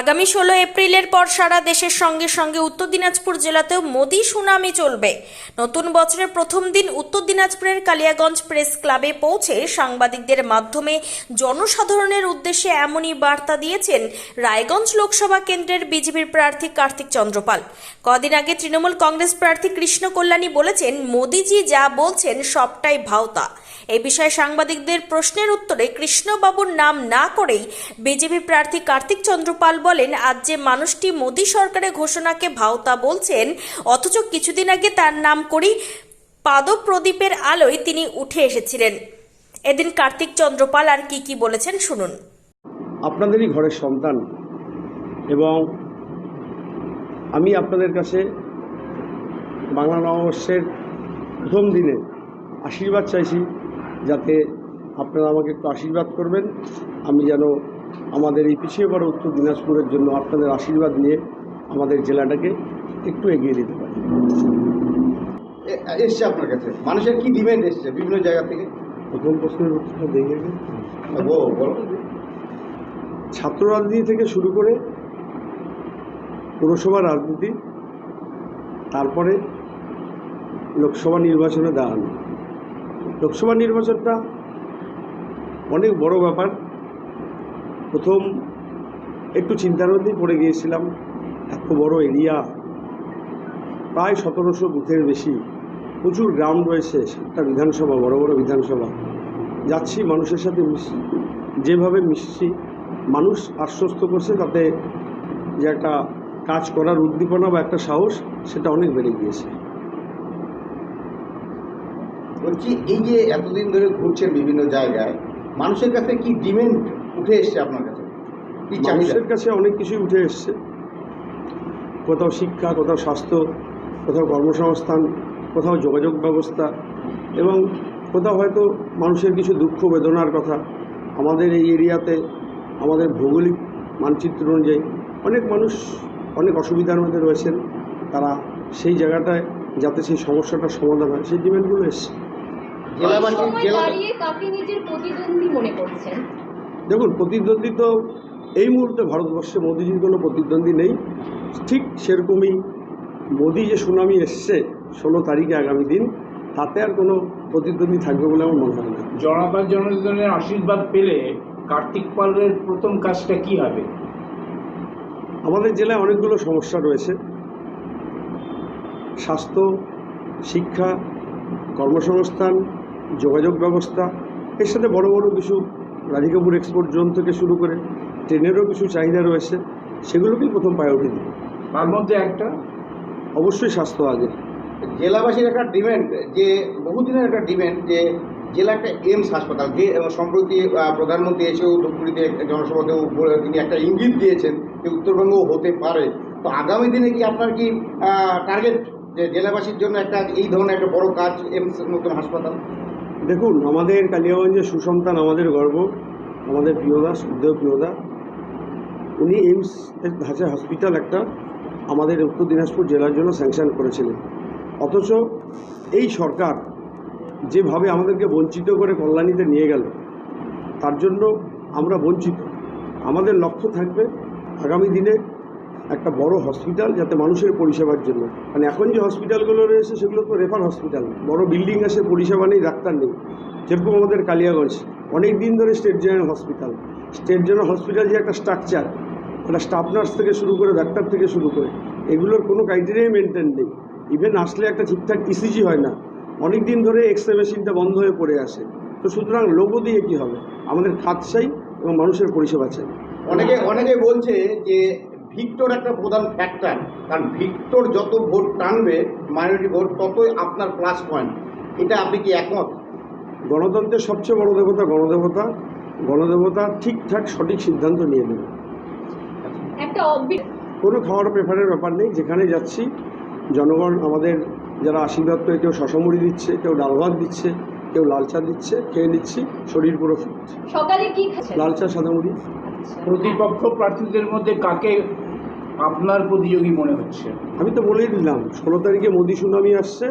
আগামী ষোলো এপ্রিলের পর সারা দেশের সঙ্গে সঙ্গে উত্তর দিনাজপুর জেলাতেও মোদি সুনামি চলবে। নতুন বছরের প্রথম দিন উত্তর দিনাজপুরের কালিয়াগঞ্জ প্রেস ক্লাবে পৌঁছে সাংবাদিকদের মাধ্যমে জনসাধারণের উদ্দেশ্যে এমনই বার্তা দিয়েছেন রায়গঞ্জ লোকসভা কেন্দ্রের বিজেপির প্রার্থী কার্তিক চন্দ্রপাল। কদিন আগে তৃণমূল কংগ্রেস প্রার্থী কৃষ্ণ কল্যাণী বলেছেন, মোদিজি যা বলছেন সবটাই ভাওতা। এ বিষয়ে সাংবাদিকদের প্রশ্নের উত্তরে কৃষ্ণবাবুর নাম না করেই বিজেপি প্রার্থী কার্তিক চন্দ্রপাল বলেন, আজ যে মানুষটি মোদী সরকারের ঘোষণাকে ভাওতা বলছেন, অথচ কিছুদিন আগে তার নাম করেই পাদপ্রদীপের আলোয় তিনি উঠে এসেছিলেন। এদিন কার্তিক চন্দ্রপাল আর কি কি বলেছেন শুনুন। আপনাদেরই ঘরের সন্তান এবং আমি আপনাদের কাছে বাংলা নববর্ষের প্রথম দিনে আশীর্বাদ চাইছি যাতে আপনারা আমাকে একটু আশীর্বাদ করবেন। আমি যেন আমাদের এই পিছিয়ে পড়া উত্তর দিনাজপুরের জন্য আপনাদের আশীর্বাদ নিয়ে আমাদের জেলাটাকে একটু এগিয়ে দিতে পারি। এসছে আপনার কাছে? মানুষের কি ডিমান্ড এসছে বিভিন্ন জায়গা থেকে? প্রথম প্রশ্নের উত্তরটা দেখে নিন। ছাত্র রাজনীতি থেকে শুরু করে পুরসভা রাজনীতি তারপরে লোকসভা নির্বাচনে দাঁড়ানো। লোকসভা নির্বাচনটা অনেক বড় ব্যাপার। প্রথম একটু চিন্তার মধ্যেই পড়ে গিয়েছিলাম, এত বড় এরিয়া। প্রায় সতেরোশো বুথের বেশি, প্রচুর গ্রাম রয়েছে, সাতটা বিধানসভা, বড় বড় বিধানসভা। যাচ্ছি, মানুষের সাথে মিশছি যেভাবে মিশছি, মানুষ আশ্বস্ত করছে তাতে যে একটা কাজ করার উদ্দীপনা বা একটা সাহস, সেটা অনেক বেড়ে গিয়েছে। বলছি, এই যে এতদিন ধরে ঘুরছেন বিভিন্ন জায়গায় মানুষের কাছে কি ডিমেন্ড উঠে এসছে আপনার কাছে? কি মানুষের কাছে অনেক কিছুই উঠে এসছে। কোথাও শিক্ষা, কোথাও স্বাস্থ্য, কোথাও কর্মসংস্থান, কোথাও যোগাযোগ ব্যবস্থা এবং কোথাও হয়তো মানুষের কিছু দুঃখ, বেদনার কথা। আমাদের এই এরিয়াতে, আমাদের ভৌগোলিক মানচিত্র অনুযায়ী অনেক মানুষ, অনেক অসুবিধার মধ্যে রয়েছেন। তারা সেই জায়গাটায় যাতে সেই সমস্যাটার সমাধান হয়, সেই ডিমান্ডগুলো এসছে। জেলাবাসী জেলা কাকে নিজের প্রতিদ্বন্দ্বী মনে করছেন? দেখুন প্রতিদ্বন্দ্বী তো এই মুহূর্তে ভারতবর্ষে মোদিজির কোনো প্রতিদ্বন্দ্বী নেই। ঠিক সেরকমই মোদি যে সুনামি এসছে ষোলো তারিখে আগামী দিন তাতে আর কোনো প্রতিদ্বন্দ্বী থাকবে বলে আমার মনে হয় না। জনতা জনার্দনের আশীর্বাদ পেলে কার্তিক পালের প্রথম কাজটা কি হবে? আমাদের জেলায় অনেকগুলো সমস্যা রয়েছে। স্বাস্থ্য শিক্ষা কর্মসংস্থান যোগাযোগ ব্যবস্থা এর সাথে বড় বড় কিছু রাধিকাপুর এক্সপোর্ট জোন থেকে শুরু করে ট্রেনেরও কিছু চাহিদা রয়েছে সেগুলোকেই প্রথম প্রায়োরিটি দিই তার মধ্যে একটা? অবশ্যই স্বাস্থ্য আগে। জেলাবাসীর একটা ডিমান্ড যে বহুদিনের একটা ডিমান্ড যে জেলা একটা এমস হাসপাতাল যে সম্প্রতি প্রধানমন্ত্রী এসেও ধূপগুড়িতে একটা জনসভাতেও তিনি একটা ইঙ্গিত দিয়েছেন যে উত্তরবঙ্গ হতে পারে। তো আগামী দিনে কি আপনার কি টার্গেট যে জেলাবাসীর জন্য একটা এই ধরনের একটা বড় কাজ এমস নতুন হাসপাতাল? দেখুন, আমাদের কালিয়াগঞ্জের সুসন্তান আমাদের গর্ব, আমাদের প্রিয়দা সুখদেব প্রিয়দা উনি এইমস ধাঁচা হসপিটাল একটা আমাদের উত্তর দিনাজপুর জেলার জন্য স্যাংশন করেছিলেন। অথচ এই সরকার যেভাবে আমাদেরকে বঞ্চিত করে কল্যাণীতে নিয়ে গেল, তার জন্য আমরা বঞ্চিত। আমাদের লক্ষ্য থাকবে আগামী দিনে একটা বড় হসপিটাল যাতে মানুষের পরিষেবার জন্য। মানে এখন যে হসপিটালগুলো রয়েছে, সেগুলো তো রেফার হসপিটাল বড় বিল্ডিং আছে, পরিষেবা নেই, ডাক্তার নেই। যেরকম আমাদের কালিয়াগঞ্জ অনেক দিন ধরে state general hospital state general hospital যে একটা স্ট্রাকচার একটা স্টাফ নার্স থেকে শুরু করে ডাক্তার থেকে শুরু করে, এগুলোর কোনো ক্রাইটেরিয়াই মেনটেন নেই। ইভেন আসলে একটা ঠিকঠাক ইসিজি হয় না। অনেক দিন ধরে এক্স রে মেশিনটা বন্ধ হয়ে পড়ে আসে তো সুতরাং লোগো দিয়ে কী হবে? আমাদের খাত চাই এবং মানুষের পরিষেবা চাই। অনেকে অনেকে বলছে যে ভিক্টর একটা প্রধান ফ্যাক্টর কারণ ভিক্টর যত ভোট টানবে মাইনরিটি ভোট ততই আপনার প্লাস পয়েন্ট এটা আপনি কি একমত? গণতন্ত্রের সবচেয়ে বড় দেবতা গণদেবতা। গণদেবতা ঠিকঠাক সঠিক সিদ্ধান্ত নিয়ে নেবে। কোনো খাওয়ার প্রেফারের ব্যাপার নেই। যেখানে যাচ্ছি জনগণ আমাদের যারা আশীর্বাদ করে কেউ শশামুড়ি দিচ্ছে কেউ ডাল ভাত দিচ্ছে কেউ লাল চা দিচ্ছে খেয়ে নিচ্ছি শরীর পুরো ফিট সকালে কি লাল চা সাদা মুড়ি আচ্ছা। প্রতিপক্ষ প্রার্থীদের মধ্যে কাকে আপনার প্রতিযোগী মনে হচ্ছে? আমি তো বলেই দিলাম ষোলো তারিখে মোদি সুনামি আসছে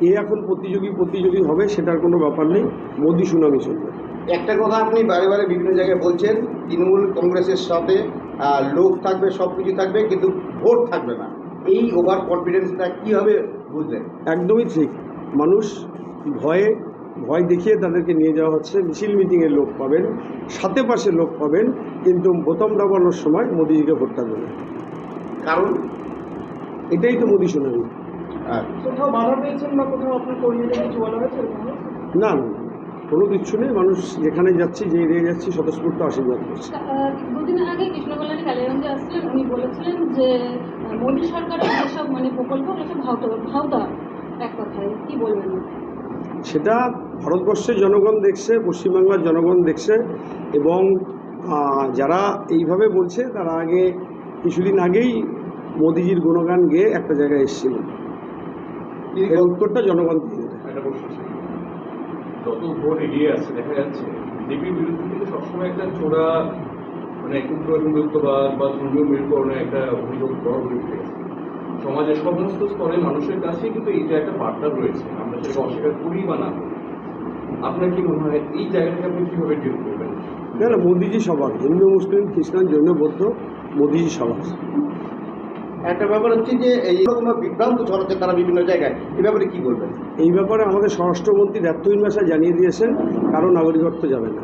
এ এখন প্রতিযোগী প্রতিযোগী হবে সেটার কোনো ব্যাপার নেই মোদি সুনামি চলবে। একটা কথা আপনি বারে বারে বিভিন্ন জায়গায় বলছেন তৃণমূল কংগ্রেসের সাথে লোক থাকবে সব কিছু থাকবে কিন্তু ভোট থাকবে না। এই ওভার কনফিডেন্সটা কীভাবে বুঝলেন? একদমই ঠিক। মানুষ ভয়ে ভয় দেখিয়ে তাদেরকে নিয়ে যাওয়া হচ্ছে। মিছিল মিটিংয়ের লোক পাবেন সাথে পাশে লোক পাবেন কিন্তু বোতাম দাবানোর সময় মোদিজিকে ভোটটা দেবে কারণ? এটাই তো মোদি শুনানি এরকম? না না কোনো কিচ্ছু নেই। মানুষ যেখানে যাচ্ছি যে এরিয়ায় যাচ্ছি স্বতঃস্ফূর্ত আশীর্বাদ করছে। দুদিন আগে কৃষ্ণকল্যাণী কালীগঞ্জে আসছিলেন। উনি বলেছিলেন যে মোদী সরকারের যেসব মানে প্রকল্প ওগুলো সব ভাওতা ভাওতা এক কথায়। কি বলবেন? সেটা ভারতবর্ষের জনগণ দেখছে পশ্চিমবাংলার জনগণ দেখছে এবং যারা এইভাবে বলছে তারা আগে কিছুদিন আগেই মোদিজির গুণগান গেয়ে একটা জায়গায় এসেছিল। এর উত্তরটা জনগণ দিয়ে। যত ভোট এগিয়ে আছে দেখা যাচ্ছে বিজেপির বিরুদ্ধে কিন্তু সবসময় একটা চোরা মানে ক্ষুদ্র হিন্দুত্ববাদ বা ধর্মীয় একটা অভিযোগ সমাজের সমস্ত স্তরের মানুষের কাছে কিন্তু এইটা একটা বার্তা রয়েছে আমরা সেটাকে অস্বীকার করি বা না করি আপনার কি মনে হয় এই জায়গাটাকে আপনি কীভাবে ডিল করবেন? না না মোদিজি সবার হিন্দু মুসলিম খ্রিস্টান জৈন বৌদ্ধ মোদিজি সবার একটা ব্যাপার হচ্ছে যে এই রকম বিভ্রান্ত ছড়াচ্ছে তারা বিভিন্ন জায়গায় এই ব্যাপারে কি বলবেন? এই ব্যাপারে আমাদের স্বরাষ্ট্রমন্ত্রী ব্যর্থহীন ভাষায় জানিয়ে দিয়েছেন কারও নাগরিকত্ব যাবে না।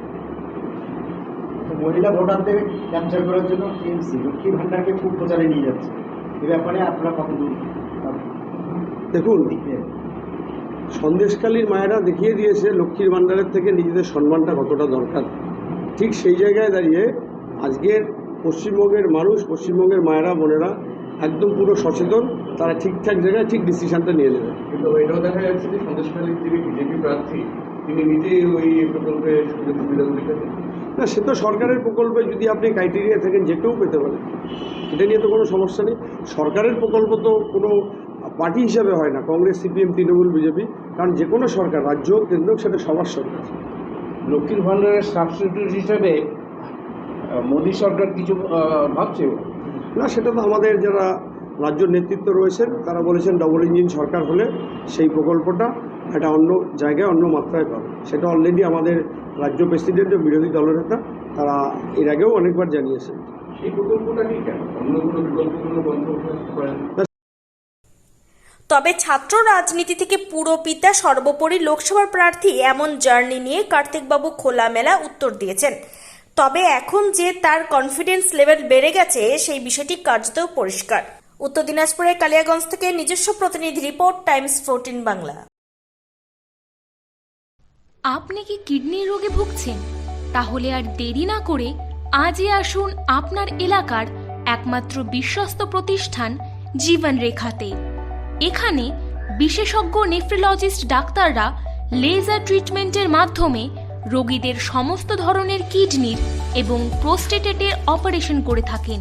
মহিলা ভোটারদের ক্যাপচার করার জন্য টিএমসি লক্ষ্মী ভান্ডারকে খুব প্রচারে নিয়ে যাচ্ছে। এ ব্যাপারে আপনারা কতদূর? দেখুন সন্দেশকালীর মায়েরা দেখিয়ে দিয়েছে লক্ষ্মীর ভাণ্ডারের থেকে নিজেদের সম্মানটা কতটা দরকার। ঠিক সেই জায়গায় দাঁড়িয়ে আজকের পশ্চিমবঙ্গের মানুষ পশ্চিমবঙ্গের মায়েরা বোনেরা একদম পুরো সচেতন তারা ঠিকঠাক জায়গায় ঠিক ডিসিশনটা নিয়ে নেবে। কিন্তু এটাও দেখা যাচ্ছে যে সন্দেশকালীর যিনি বিজেপি প্রার্থী তিনি নিজেই ওই প্রকল্পের সুযোগ সুবিধাগুলি না সে তো সরকারের প্রকল্পে যদি আপনি ক্রাইটেরিয়া থাকেন যে কেউ পেতে পারেন এটা নিয়ে তো কোনো সমস্যা নেই। সরকারের প্রকল্প তো কোনো পার্টি হিসাবে হয় না কংগ্রেস সিপিএম তৃণমূল বিজেপি। কারণ যে কোনো সরকার রাজ্য হোক কেন্দ্র হোক সেটা সবার সরকার। লক্ষ্মীর ভাণ্ডারের সাবস্টিটিউট হিসেবে মোদী সরকার কিছু ভাবছে? না সেটা তো আমাদের যারা রাজ্য নেতৃত্ব রয়েছেন তারা বলেছেন ডবল ইঞ্জিন সরকার হলে সেই প্রকল্পটা একটা অন্য জায়গায় অন্য মাত্রায় পাবে। সেটা অলরেডি আমাদের রাজ্য প্রেসিডেন্ট ও বিরোধী দলনেতা তারা এর আগেও অনেকবার জানিয়েছেন। সেই প্রকল্পটা কি কেন? অন্য কোনো বিকল্পগুলো বন্ধ করতে তবে ছাত্র রাজনীতি থেকে পুরো পিতা সর্বোপরি লোকসভার প্রার্থী এমন জার্নি নিয়ে কার্তিকবাবু খোলামেলা উত্তর দিয়েছেন। তবে এখন যে তার কনফিডেন্স লেভেল বেড়ে গেছে সেই বিষয়টি কার্যত পরিষ্কার। উত্তর দিনাজপুরের কালিয়াগঞ্জ থেকে নিজস্ব প্রতিনিধি রিপোর্ট, টাইমস ফোরটিন বাংলা। আপনি কি কিডনির রোগে ভুগছেন? তাহলে আর দেরি না করে আজই আসুন আপনার এলাকার একমাত্র বিশ্বস্ত প্রতিষ্ঠান জীবন রেখাতে এখানে বিশেষজ্ঞ নেফ্রোলজিস্ট ডাক্তাররা লেজার ট্রিটমেন্টের মাধ্যমে রোগীদের সমস্ত ধরনের কিডনির এবং প্রোস্টেটেটের অপারেশন করে থাকেন।